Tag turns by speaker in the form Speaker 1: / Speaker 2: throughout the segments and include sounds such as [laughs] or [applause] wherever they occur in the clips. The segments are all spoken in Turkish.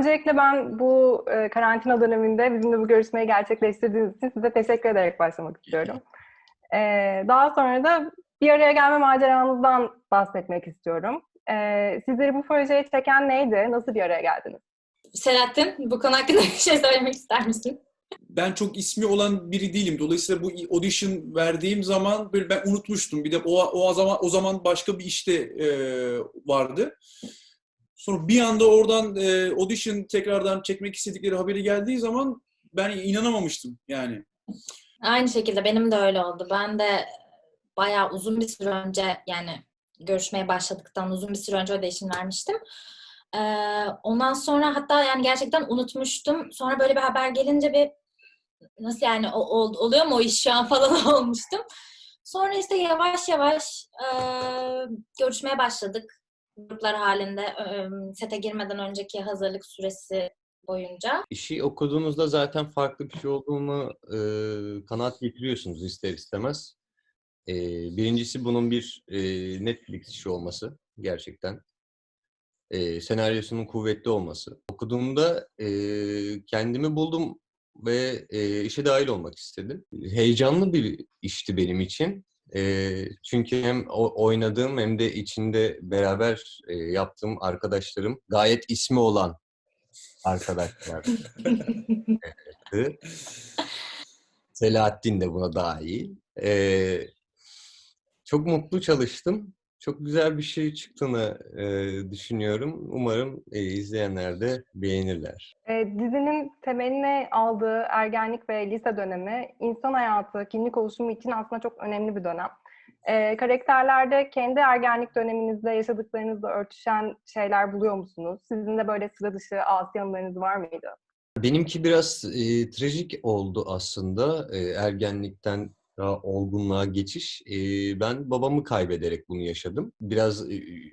Speaker 1: Öncelikle ben bu e, karantina döneminde bizimle bu görüşmeyi gerçekleştirdiğiniz için size teşekkür ederek başlamak istiyorum. E, daha sonra da bir araya gelme maceranızdan bahsetmek istiyorum. E, sizleri bu projeye çeken neydi? Nasıl bir araya geldiniz?
Speaker 2: Selahattin, bu konu hakkında [laughs] bir şey söylemek ister misin?
Speaker 3: ben çok ismi olan biri değilim. Dolayısıyla bu audition verdiğim zaman böyle ben unutmuştum. Bir de o, o zaman o zaman başka bir işte e, vardı. Sonra bir anda oradan e, audition tekrardan çekmek istedikleri haberi geldiği zaman ben inanamamıştım yani.
Speaker 2: Aynı şekilde benim de öyle oldu. Ben de bayağı uzun bir süre önce yani görüşmeye başladıktan uzun bir süre önce audition vermiştim. Ee, ondan sonra hatta yani gerçekten unutmuştum. Sonra böyle bir haber gelince bir nasıl yani o, ol- oluyor mu o iş şu an [laughs] falan olmuştum. Sonra işte yavaş yavaş e, görüşmeye başladık. Gruplar halinde sete girmeden önceki hazırlık süresi boyunca.
Speaker 4: İşi okuduğunuzda zaten farklı bir şey olduğunu e, kanaat getiriyorsunuz ister istemez. E, birincisi bunun bir e, Netflix işi olması gerçekten. E, senaryosunun kuvvetli olması. Okuduğumda e, kendimi buldum ve e, işe dahil olmak istedim. Heyecanlı bir işti benim için. E, çünkü hem oynadığım hem de içinde beraber e, yaptığım arkadaşlarım gayet ismi olan arkadaşlar. [laughs] Selahattin de buna dahil. Ee, çok mutlu çalıştım. Çok güzel bir şey çıktığını e, düşünüyorum. Umarım e, izleyenler de beğenirler.
Speaker 1: E, dizinin temelini aldığı ergenlik ve lise dönemi insan hayatı, kimlik oluşumu için aslında çok önemli bir dönem. E, karakterlerde kendi ergenlik döneminizde yaşadıklarınızla örtüşen şeyler buluyor musunuz? Sizin de böyle sıra dışı asi var mıydı?
Speaker 4: Benimki biraz e, trajik oldu aslında e, ergenlikten daha olgunluğa geçiş. Ben babamı kaybederek bunu yaşadım. Biraz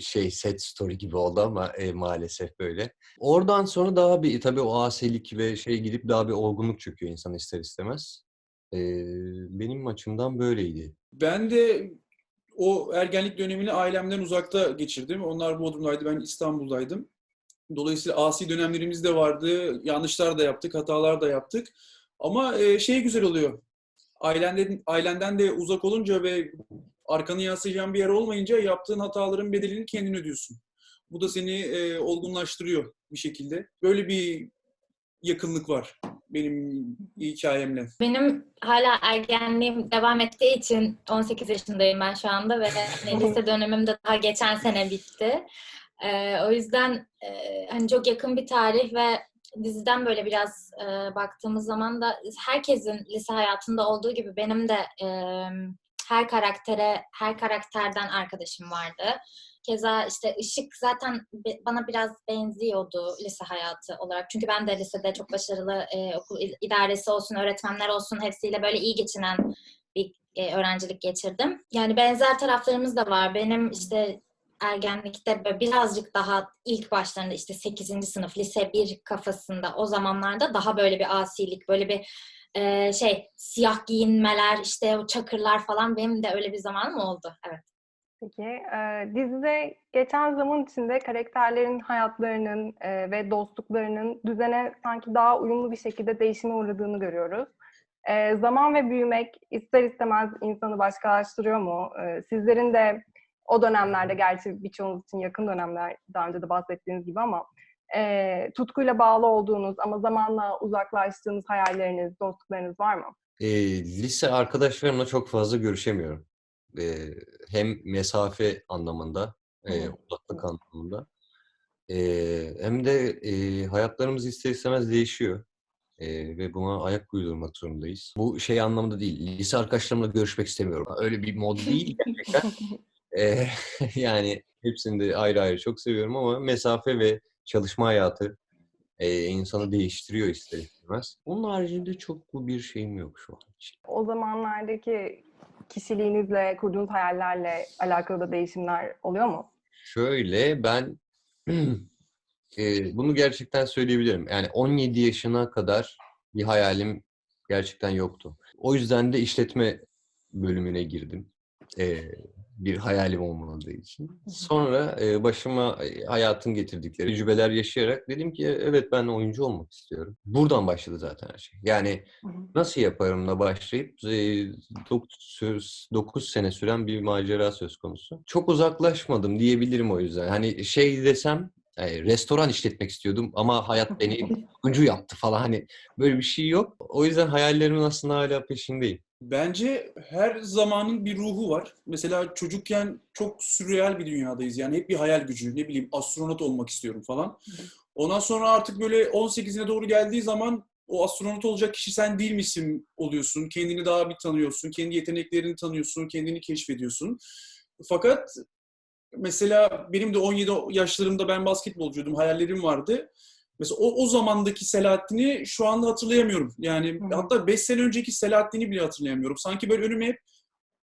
Speaker 4: şey set story gibi oldu ama maalesef böyle. Oradan sonra daha bir tabii o asilik ve şey gidip daha bir olgunluk çöküyor insan ister istemez. Benim açımdan böyleydi.
Speaker 3: Ben de o ergenlik dönemini ailemden uzakta geçirdim. Onlar Bodrum'daydı, ben İstanbul'daydım. Dolayısıyla asi dönemlerimiz de vardı. Yanlışlar da yaptık, hatalar da yaptık. Ama şey güzel oluyor. Ailenden, ailenden de uzak olunca ve arkanı yaslayacağın bir yer olmayınca yaptığın hataların bedelini kendin ödüyorsun. Bu da seni e, olgunlaştırıyor bir şekilde. Böyle bir yakınlık var benim hikayemle.
Speaker 2: Benim hala ergenliğim devam ettiği için 18 yaşındayım ben şu anda ve hani [laughs] lise dönemim de daha geçen sene bitti. Ee, o yüzden e, hani çok yakın bir tarih ve diziden böyle biraz e, baktığımız zaman da herkesin lise hayatında olduğu gibi benim de e, her karaktere, her karakterden arkadaşım vardı. Keza işte Işık zaten bana biraz benziyordu lise hayatı olarak. Çünkü ben de lisede çok başarılı e, okul idaresi olsun, öğretmenler olsun hepsiyle böyle iyi geçinen bir e, öğrencilik geçirdim. Yani benzer taraflarımız da var. Benim işte ergenlikte böyle birazcık daha ilk başlarında işte 8. sınıf, lise 1 kafasında o zamanlarda daha böyle bir asilik, böyle bir e, şey siyah giyinmeler, işte o çakırlar falan benim de öyle bir zamanım oldu. Evet.
Speaker 1: Peki, e, dizide geçen zaman içinde karakterlerin hayatlarının e, ve dostluklarının düzene sanki daha uyumlu bir şekilde değişime uğradığını görüyoruz. E, zaman ve büyümek ister istemez insanı başkalaştırıyor mu? E, sizlerin de o dönemlerde, gerçi birçoğunuz için yakın dönemler, daha önce de bahsettiğiniz gibi ama e, tutkuyla bağlı olduğunuz ama zamanla uzaklaştığınız hayalleriniz, dostluklarınız var mı?
Speaker 4: E, lise arkadaşlarımla çok fazla görüşemiyorum. E, hem mesafe anlamında, e, uzaklık anlamında. E, hem de e, hayatlarımız ister istemez değişiyor. E, ve buna ayak uydurmak zorundayız. Bu şey anlamında değil. Lise arkadaşlarımla görüşmek istemiyorum. Öyle bir mod değil gerçekten. [laughs] E, [laughs] yani hepsini de ayrı ayrı çok seviyorum ama mesafe ve çalışma hayatı e, insanı değiştiriyor ister istemez. Onun haricinde çok bu bir şeyim yok şu an için.
Speaker 1: O zamanlardaki kişiliğinizle, kurduğunuz hayallerle alakalı da değişimler oluyor mu?
Speaker 4: Şöyle ben [clears throat] e, bunu gerçekten söyleyebilirim. Yani 17 yaşına kadar bir hayalim gerçekten yoktu. O yüzden de işletme bölümüne girdim. E, bir hayalim olmadığı için. Sonra e, başıma e, hayatın getirdikleri tecrübeler yaşayarak dedim ki evet ben oyuncu olmak istiyorum. Buradan başladı zaten her şey. Yani nasıl yaparımla başlayıp 9 sene süren bir macera söz konusu. Çok uzaklaşmadım diyebilirim o yüzden. Hani şey desem e, restoran işletmek istiyordum ama hayat beni oyuncu yaptı falan hani böyle bir şey yok. O yüzden hayallerimin aslında hala peşindeyim.
Speaker 3: Bence her zamanın bir ruhu var. Mesela çocukken çok sürreal bir dünyadayız. Yani hep bir hayal gücü. Ne bileyim astronot olmak istiyorum falan. Ondan sonra artık böyle 18'ine doğru geldiği zaman o astronot olacak kişi sen değil misin oluyorsun. Kendini daha bir tanıyorsun. Kendi yeteneklerini tanıyorsun. Kendini keşfediyorsun. Fakat mesela benim de 17 yaşlarımda ben basketbolcuydum. Hayallerim vardı. Mesela o, o zamandaki Selahattin'i şu anda hatırlayamıyorum. Yani
Speaker 1: Hı
Speaker 3: hatta 5 sene önceki Selahattin'i bile hatırlayamıyorum. Sanki böyle önüme hep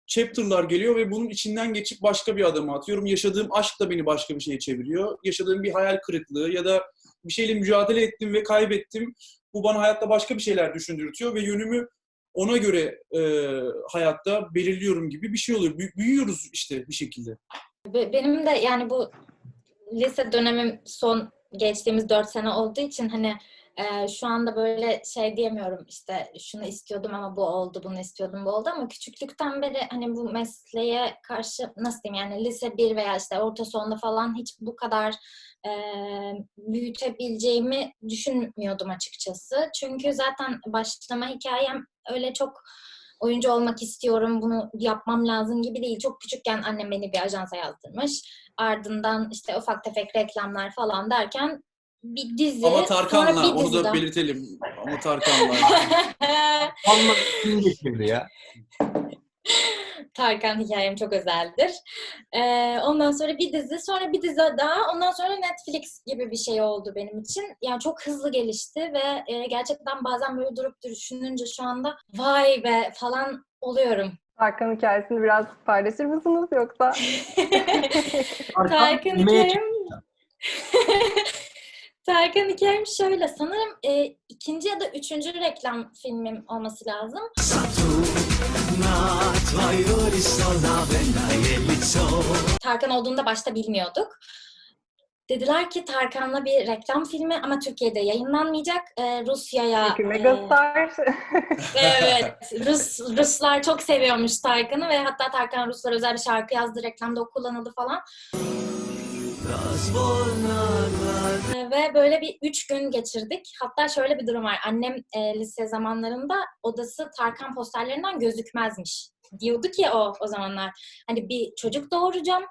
Speaker 3: chapter'lar geliyor ve bunun içinden geçip başka bir adıma atıyorum. Yaşadığım aşk da beni başka bir şeye çeviriyor. Yaşadığım bir hayal kırıklığı ya da bir şeyle mücadele ettim ve kaybettim. Bu bana hayatta başka bir şeyler düşündürtüyor ve yönümü ona göre e, hayatta belirliyorum gibi bir şey oluyor. Büy- büyüyoruz işte bir şekilde.
Speaker 2: Be- Benim de yani bu lise dönemim son geçtiğimiz dört sene olduğu için hani e, şu anda böyle şey diyemiyorum işte şunu istiyordum ama bu oldu, bunu istiyordum bu oldu ama küçüklükten beri hani bu mesleğe karşı nasıl diyeyim yani lise bir veya işte orta sonda falan hiç bu kadar e, büyütebileceğimi düşünmüyordum açıkçası. Çünkü zaten başlama hikayem öyle çok oyuncu olmak istiyorum, bunu yapmam lazım gibi değil. Çok küçükken annem beni bir ajansa yazdırmış. Ardından işte ufak tefek reklamlar falan derken bir dizi,
Speaker 3: Ama
Speaker 2: sonra
Speaker 3: Tarkan'la
Speaker 2: bir
Speaker 3: onu da
Speaker 2: daha.
Speaker 3: belirtelim. Ama [laughs] Tarkan'la.
Speaker 4: Anla kim getirdi ya? [laughs]
Speaker 2: Tarkan hikayem çok özeldir. Ee, ondan sonra bir dizi, sonra bir dizi daha, ondan sonra Netflix gibi bir şey oldu benim için. Yani çok hızlı gelişti ve e, gerçekten bazen böyle durup düşününce şu anda vay be falan oluyorum.
Speaker 1: Tarkan hikayesini biraz paylaşır mısınız yoksa? [laughs]
Speaker 2: Tarkan hikayem... [laughs] Tarkan hikayem şöyle. Sanırım e, ikinci ya da üçüncü reklam filmim olması lazım. Tarkan olduğunu da başta bilmiyorduk. Dediler ki Tarkan'la bir reklam filmi ama Türkiye'de yayınlanmayacak. E, Rusya'ya...
Speaker 1: Çünkü
Speaker 2: e,
Speaker 1: Megastar.
Speaker 2: Evet, Rus, Ruslar çok seviyormuş Tarkan'ı ve hatta Tarkan Ruslara özel bir şarkı yazdı, reklamda o kullanıldı falan. Ve böyle bir üç gün geçirdik. Hatta şöyle bir durum var. Annem e, lise zamanlarında odası Tarkan posterlerinden gözükmezmiş. Diyordu ki o o zamanlar. Hani bir çocuk doğuracağım.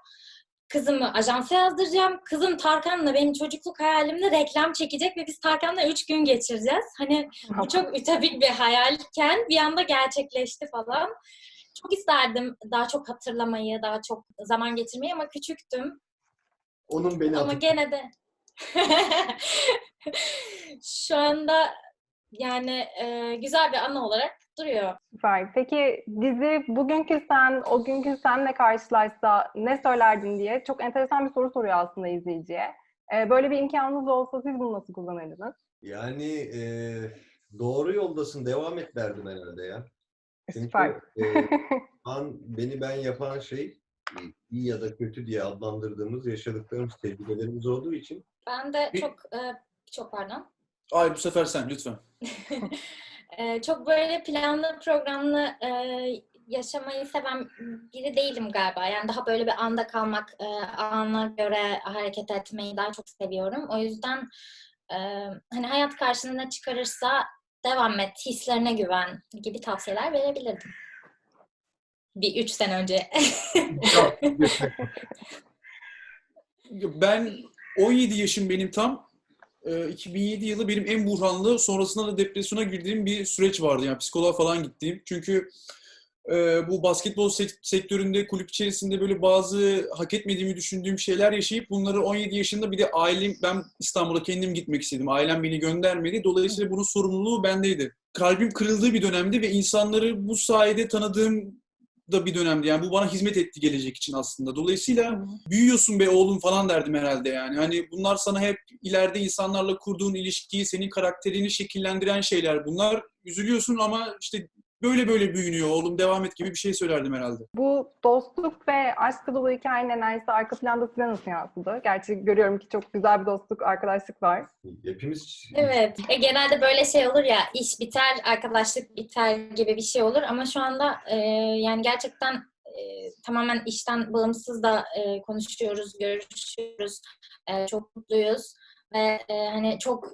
Speaker 2: Kızımı ajansa yazdıracağım. Kızım Tarkan'la benim çocukluk hayalimde reklam çekecek ve biz Tarkan'la üç gün geçireceğiz. Hani bu çok ütopik bir hayalken bir anda gerçekleşti falan. Çok isterdim daha çok hatırlamayı, daha çok zaman geçirmeyi ama küçüktüm.
Speaker 4: Onun beni
Speaker 2: Ama gene de [laughs] şu anda yani e, güzel bir anı olarak duruyor.
Speaker 1: Süper. Peki dizi bugünkü sen, o günkü senle karşılaşsa ne söylerdin diye çok enteresan bir soru soruyor aslında izleyiciye. Ee, böyle bir imkanınız olsa siz bunu nasıl kullanırdınız?
Speaker 4: Yani e, doğru yoldasın devam et derdim herhalde ya. Çünkü
Speaker 1: Süper.
Speaker 4: e, [laughs] an beni ben yapan şey e, iyi ya da kötü diye adlandırdığımız yaşadıklarımız, tecrübelerimiz olduğu için
Speaker 2: Ben de
Speaker 3: Bir-
Speaker 2: çok e, çok pardon.
Speaker 3: Ay bu sefer sen lütfen. [laughs]
Speaker 2: E, çok böyle planlı programlı e, yaşamayı seven biri değilim galiba. Yani daha böyle bir anda kalmak, e, ana göre hareket etmeyi daha çok seviyorum. O yüzden e, hani hayat karşına ne çıkarırsa devam et, hislerine güven gibi tavsiyeler verebilirdim. Bir üç sene önce. [laughs]
Speaker 3: Ben 17 yaşım benim tam. Ee, 2007 yılı benim en buhranlı, sonrasında da depresyona girdiğim bir süreç vardı. Yani psikoloğa falan gittiğim. Çünkü e, bu basketbol sek- sektöründe, kulüp içerisinde böyle bazı hak etmediğimi düşündüğüm şeyler yaşayıp bunları 17 yaşında bir de ailem, ben İstanbul'a kendim gitmek istedim. Ailem beni göndermedi. Dolayısıyla bunun sorumluluğu bendeydi. Kalbim kırıldığı bir dönemdi ve insanları bu sayede tanıdığım da bir dönemdi. Yani bu bana hizmet etti gelecek için aslında. Dolayısıyla büyüyorsun be oğlum falan derdim herhalde yani. Hani bunlar sana hep ileride insanlarla kurduğun ilişkiyi, senin karakterini şekillendiren şeyler bunlar. Üzülüyorsun ama işte böyle böyle büyünüyor oğlum devam et gibi bir şey söylerdim herhalde.
Speaker 1: Bu dostluk ve aşk dolu hikayenin enerjisi arka planda size nasıl yansıdı? Gerçi görüyorum ki çok güzel bir dostluk, arkadaşlık var.
Speaker 4: Hepimiz
Speaker 2: Evet. E, genelde böyle şey olur ya iş biter, arkadaşlık biter gibi bir şey olur ama şu anda e, yani gerçekten e, tamamen işten bağımsız da e, konuşuyoruz, görüşüyoruz. E, çok mutluyuz ve e, hani çok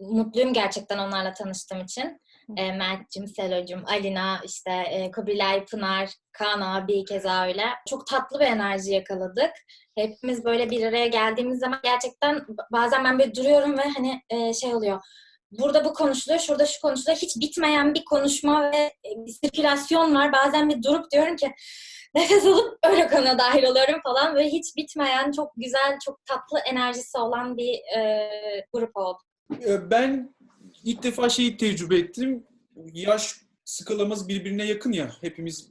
Speaker 2: mutluyum gerçekten onlarla tanıştığım için. E, Mert'cim, Selo'cum, Alina, işte e, Kubilay, Pınar, Kaan abi keza öyle. Çok tatlı bir enerji yakaladık. Hepimiz böyle bir araya geldiğimiz zaman gerçekten bazen ben böyle duruyorum ve hani e, şey oluyor. Burada bu konuşuluyor, şurada şu konuşuluyor. Hiç bitmeyen bir konuşma ve e, bir sirkülasyon var. Bazen bir durup diyorum ki nefes alıp öyle konuya dahil oluyorum falan. Ve hiç bitmeyen, çok güzel, çok tatlı enerjisi olan bir e, grup oldu.
Speaker 3: Ee, Ben ilk defa şeyi tecrübe ettim. Yaş skalamız birbirine yakın ya. Hepimiz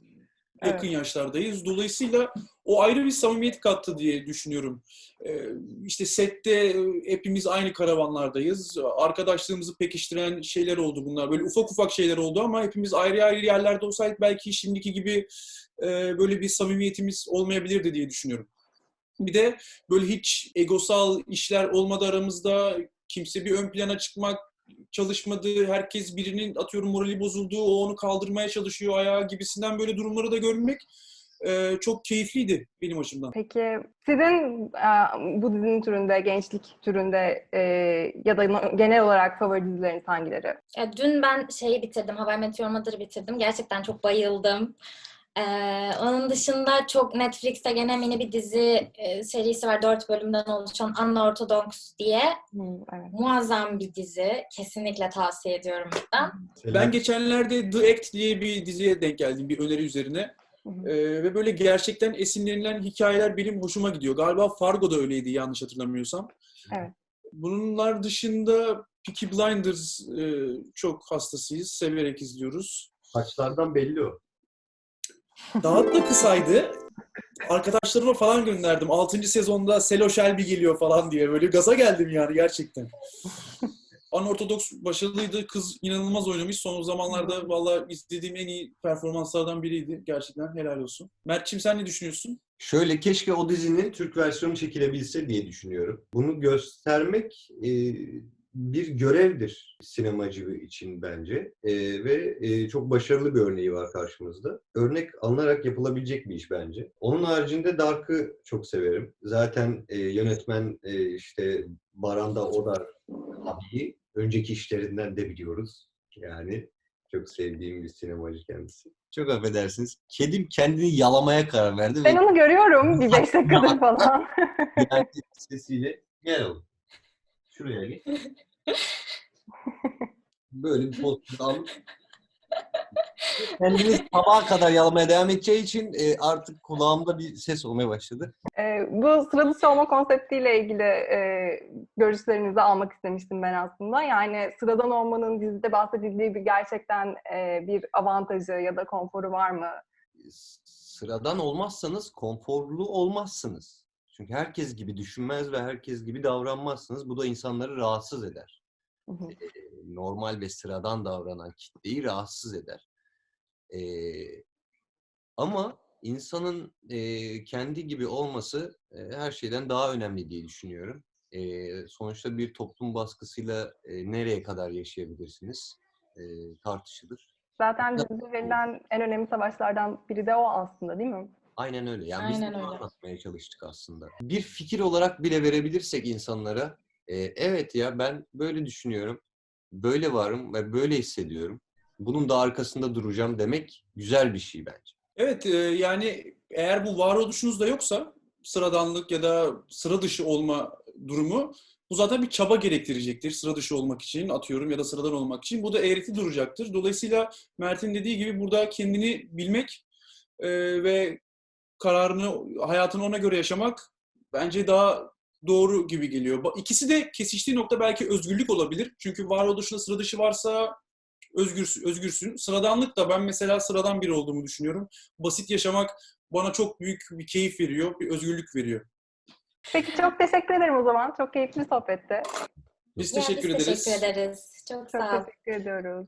Speaker 3: yakın yaşlardayız. Dolayısıyla o ayrı bir samimiyet kattı diye düşünüyorum. Ee, İşte sette hepimiz aynı karavanlardayız. Arkadaşlığımızı pekiştiren şeyler oldu bunlar. Böyle ufak ufak şeyler oldu ama hepimiz ayrı ayrı yerlerde olsaydık belki şimdiki gibi e, böyle bir samimiyetimiz olmayabilirdi diye düşünüyorum. Bir de böyle hiç egosal işler olmadı aramızda. Kimse bir ön plana çıkmak çalışmadı. Herkes birinin atıyorum morali bozuldu. O onu kaldırmaya çalışıyor ayağa gibisinden böyle durumları da görmek e, çok keyifliydi benim açımdan.
Speaker 1: Peki sizin e, bu dizinin türünde, gençlik türünde e, ya da genel olarak favori dizileriniz hangileri?
Speaker 2: Ya dün ben şeyi bitirdim, Hawaii Meteor Mother'ı bitirdim. Gerçekten çok bayıldım. Ee, onun dışında çok Netflix'te gene mini bir dizi e, serisi var. Dört bölümden oluşan Unorthodox diye.
Speaker 1: evet.
Speaker 2: Muazzam bir dizi. Kesinlikle tavsiye ediyorum buradan.
Speaker 3: Ben geçenlerde The Act diye bir diziye denk geldim bir öneri üzerine.
Speaker 1: Hı hı.
Speaker 3: E, ve böyle gerçekten esinlenilen hikayeler benim hoşuma gidiyor. Galiba Fargo da öyleydi yanlış hatırlamıyorsam.
Speaker 1: Evet.
Speaker 3: Bunlar dışında Peaky Blinders e, çok hastasıyız. Severek izliyoruz.
Speaker 4: saçlardan belli o.
Speaker 3: Daha da kısaydı. Arkadaşlarıma falan gönderdim. 6. sezonda Selo Shelby geliyor falan diye. Böyle gaza geldim yani gerçekten. [laughs] Unortodoks başarılıydı. Kız inanılmaz oynamış. Son zamanlarda valla izlediğim en iyi performanslardan biriydi. Gerçekten helal olsun. Mert'ciğim sen ne düşünüyorsun?
Speaker 4: Şöyle keşke o dizinin Türk versiyonu çekilebilse diye düşünüyorum. Bunu göstermek e, bir görevdir sinemacı için bence E, ve e, çok başarılı bir örneği var karşımızda. Örnek alınarak yapılabilecek bir iş bence. Onun haricinde Dark'ı çok severim. Zaten e, yönetmen e, işte Baranda Odar abiyi önceki işlerinden de biliyoruz. Yani çok sevdiğim bir sinemacı kendisi. Çok affedersiniz. Kedim kendini yalamaya karar verdi
Speaker 1: Ben onu görüyorum bir beş dakikadır falan. [laughs]
Speaker 4: yani sesiyle gel oğlum. Şuraya git. [laughs] Böyle bir post alıp kendini sabaha kadar yalamaya devam edeceği için e, artık kulağımda bir ses olmaya başladı.
Speaker 1: E, bu sıra dışı olma konseptiyle ilgili e, görüşlerinizi almak istemiştim ben aslında. Yani sıradan olmanın dizide bahsedildiği bir gerçekten e, bir avantajı ya da konforu var mı?
Speaker 4: Sıradan olmazsanız konforlu olmazsınız. Çünkü herkes gibi düşünmez ve herkes gibi davranmazsınız. Bu da insanları rahatsız eder.
Speaker 1: Hı hı.
Speaker 4: e, normal ve sıradan davranan kitleyi rahatsız eder. E, ama insanın e, kendi gibi olması e, her şeyden daha önemli diye düşünüyorum. E, sonuçta bir toplum baskısıyla e, nereye kadar yaşayabilirsiniz e, tartışılır.
Speaker 1: Zaten dizide verilen en önemli savaşlardan biri de o aslında değil mi?
Speaker 4: Aynen öyle. Yani biz
Speaker 2: Aynen
Speaker 4: bunu
Speaker 2: öyle.
Speaker 4: anlatmaya çalıştık aslında. Bir fikir olarak bile verebilirsek insanlara, e, evet ya ben böyle düşünüyorum, böyle varım ve böyle hissediyorum. Bunun da arkasında duracağım demek güzel bir şey bence.
Speaker 3: Evet e, yani eğer bu varoluşunuzda yoksa sıradanlık ya da sıra dışı olma durumu bu zaten bir çaba gerektirecektir sıra dışı olmak için atıyorum ya da sıradan olmak için. Bu da eğreti duracaktır. Dolayısıyla Mert'in dediği gibi burada kendini bilmek e, ve kararını, hayatını ona göre yaşamak bence daha doğru gibi geliyor. İkisi de kesiştiği nokta belki özgürlük olabilir. Çünkü varoluşunda sıra dışı varsa özgürsün, özgürsün. Sıradanlık da ben mesela sıradan biri olduğumu düşünüyorum. Basit yaşamak bana çok büyük bir keyif veriyor, bir özgürlük veriyor.
Speaker 1: Peki çok teşekkür ederim o zaman. Çok keyifli bir sohbetti.
Speaker 3: Biz
Speaker 2: Ya,
Speaker 3: teşekkür
Speaker 2: biz
Speaker 3: ederiz.
Speaker 2: teşekkür ederiz. Çok
Speaker 1: Çok
Speaker 2: sağ ol.
Speaker 1: teşekkür ediyoruz.